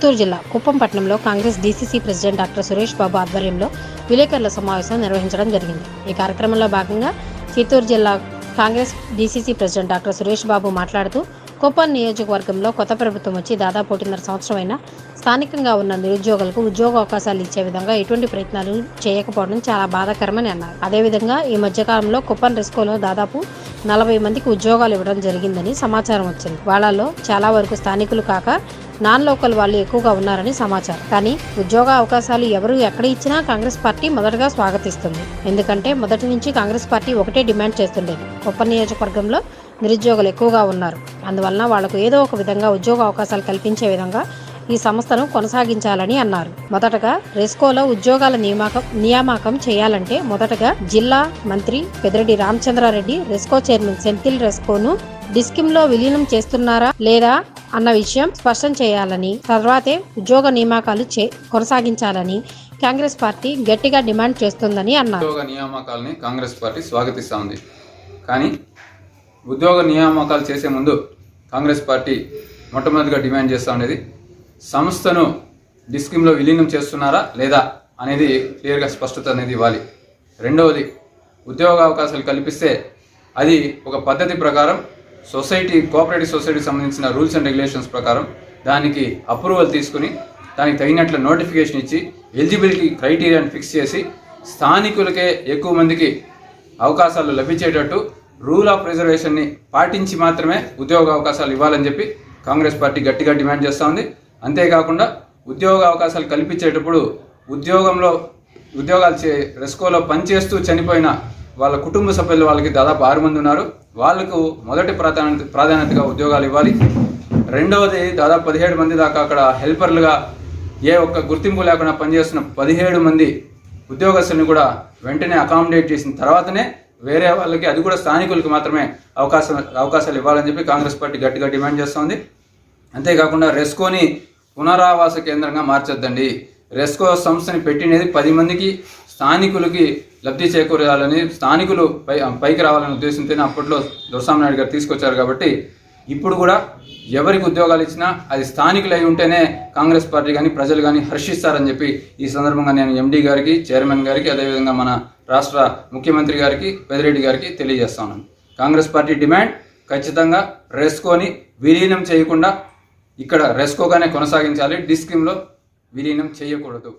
చిత్తూరు జిల్లా కుప్పం పట్టణంలో Congress DCC president doctor Suresh Babu ఆధ్వర్యంలో విలేకరుల సమావేశం నిర్వహించడం జరిగింది. ఈ కార్యక్రమంలో భాగంగా చిత్తూరు జిల్లా Congress DCC president doctor Suresh Babu మాట్లాడుతూ కుప్పం నియోజకవర్గంలో కొత్త ప్రభుత్వం వచ్చి దాదాపు ఒకటిన్నర సంవత్సరమైన స్థానికంగా ఉన్న నిరుద్యోగులకు ఉద్యోగ అవకాశాలు ఇచ్చే విధంగా ఎటువంటి ప్రయత్నాలు చేయకపోవడం చాలా బాధాకరమని అన్నారు. అదేవిధంగా ఈ మధ్యకాలంలో కుప్పం రెస్కోలో దాదాపు నలభై మందికి ఉద్యోగాలు ఇవ్వడం జరిగిందని సమాచారం వచ్చింది. వాళ్ళలో చాలా వరకు స్థానికులు కాక నాన్ లోకల్ వాళ్ళు ఎక్కువగా ఉన్నారని సమాచారం. కానీ ఉద్యోగ అవకాశాలు ఎవరు ఎక్కడ ఇచ్చినా కాంగ్రెస్ పార్టీ మొదటగా స్వాగతిస్తుంది. ఎందుకంటే మొదటి నుంచి కాంగ్రెస్ పార్టీ ఒకటే డిమాండ్ చేస్తుండేది. కుప్పం నియోజకవర్గంలో నిరుద్యోగులు ఎక్కువగా ఉన్నారు. అందువలన వాళ్ళకు ఏదో ఒక విధంగా ఉద్యోగ అవకాశాలు కల్పించే విధంగా ఈ సంస్థను కొనసాగించాలని అన్నారు. మొదటగా రెస్కోలో ఉద్యోగాల నియామకం నియామకం చేయాలంటే మొదటగా జిల్లా మంత్రి పెద్దిరెడ్డి రామచంద్రారెడ్డి రెస్కో చైర్మన్ సెంథిల్ రెస్కోను డిస్కిమ్లో విలీనం చేస్తున్నారా లేదా అన్న విషయం స్పష్టం చేయాలని తర్వాతే ఉద్యోగ నియామకాలు చే కొనసాగించాలని కాంగ్రెస్ పార్టీ గట్టిగా డిమాండ్ చేస్తుందని అన్నారు. ఉద్యోగ నియామకాలని కాంగ్రెస్ పార్టీ స్వాగతిస్తూ ఉంది కానీ ఉద్యోగ నియామకాలు చేసే ముందు కాంగ్రెస్ పార్టీ మొట్టమొదటిగా డిమాండ్ చేస్తూ ఉండేది సంస్థను డిస్కిమ్లో విలీనం చేస్తున్నారా లేదా అనేది క్లియర్గా స్పష్టత అనేది ఇవ్వాలి. రెండవది ఉద్యోగ అవకాశాలు కల్పిస్తే అది ఒక పద్ధతి ప్రకారం సొసైటీ కోఆపరేటివ్ సొసైటీకి సంబంధించిన రూల్స్ అండ్ రెగ్యులేషన్స్ ప్రకారం దానికి అప్రూవల్ తీసుకుని దానికి తగినట్లు నోటిఫికేషన్ ఇచ్చి ఎలిజిబిలిటీ క్రైటీరియాని ఫిక్స్ చేసి స్థానికులకే ఎక్కువ మందికి అవకాశాలు లభించేటట్టు రూల్ ఆఫ్ రిజర్వేషన్ని పాటించి మాత్రమే ఉద్యోగ అవకాశాలు ఇవ్వాలని చెప్పి కాంగ్రెస్ పార్టీ గట్టిగా డిమాండ్ చేస్తూ ఉంది. అంతేకాకుండా ఉద్యోగ అవకాశాలు కల్పించేటప్పుడు ఉద్యోగంలో ఉద్యోగాలు చే రెస్కోలో పనిచేస్తూ చనిపోయిన వాళ్ళ కుటుంబ సభ్యులు వాళ్ళకి దాదాపు ఆరు మంది ఉన్నారు. వాళ్ళకు మొదటి ప్రాధాన్యత ప్రాధాన్యతగా ఉద్యోగాలు ఇవ్వాలి. రెండవది దాదాపు పదిహేడు మంది దాకా అక్కడ హెల్పర్లుగా ఏ ఒక్క గుర్తింపు లేకుండా పనిచేస్తున్న పదిహేడు మంది ఉద్యోగస్తుల్ని కూడా వెంటనే అకామిడేట్ చేసిన తర్వాతనే వేరే వాళ్ళకి అది కూడా స్థానికులకి మాత్రమే అవకాశం అవకాశాలు ఇవ్వాలని చెప్పి కాంగ్రెస్ పార్టీ గట్టిగా డిమాండ్ చేస్తోంది. అంతేకాకుండా రెస్కోని పునరావాస కేంద్రంగా మార్చొద్దండి. రెస్కో సంస్థని పెట్టినది పది మందికి స్థానికులకి లబ్ధి చేకూరాలని స్థానికులు పై పైకి రావాలనే ఉద్దేశంతోనే అప్పట్లో దొరసామి నాయుడు గారు తీసుకొచ్చారు కాబట్టి ఇప్పుడు కూడా ఎవరికి ఉద్యోగాలు ఇచ్చినా అది స్థానికులు అయి ఉంటేనే కాంగ్రెస్ పార్టీ కానీ ప్రజలు కానీ హర్షిస్తారని చెప్పి ఈ సందర్భంగా నేను ఎండీ గారికి చైర్మన్ గారికి అదేవిధంగా మన రాష్ట్ర ముఖ్యమంత్రి గారికి పెదిరెడ్డి గారికి తెలియజేస్తాను కాంగ్రెస్ పార్టీ డిమాండ్ ఖచ్చితంగా రెస్కోని విలీనం చేయకుండా ఇక్కడ రెస్కోగానే కొనసాగించాలి. డిస్కిమ్లో విలీనం చేయకూడదు.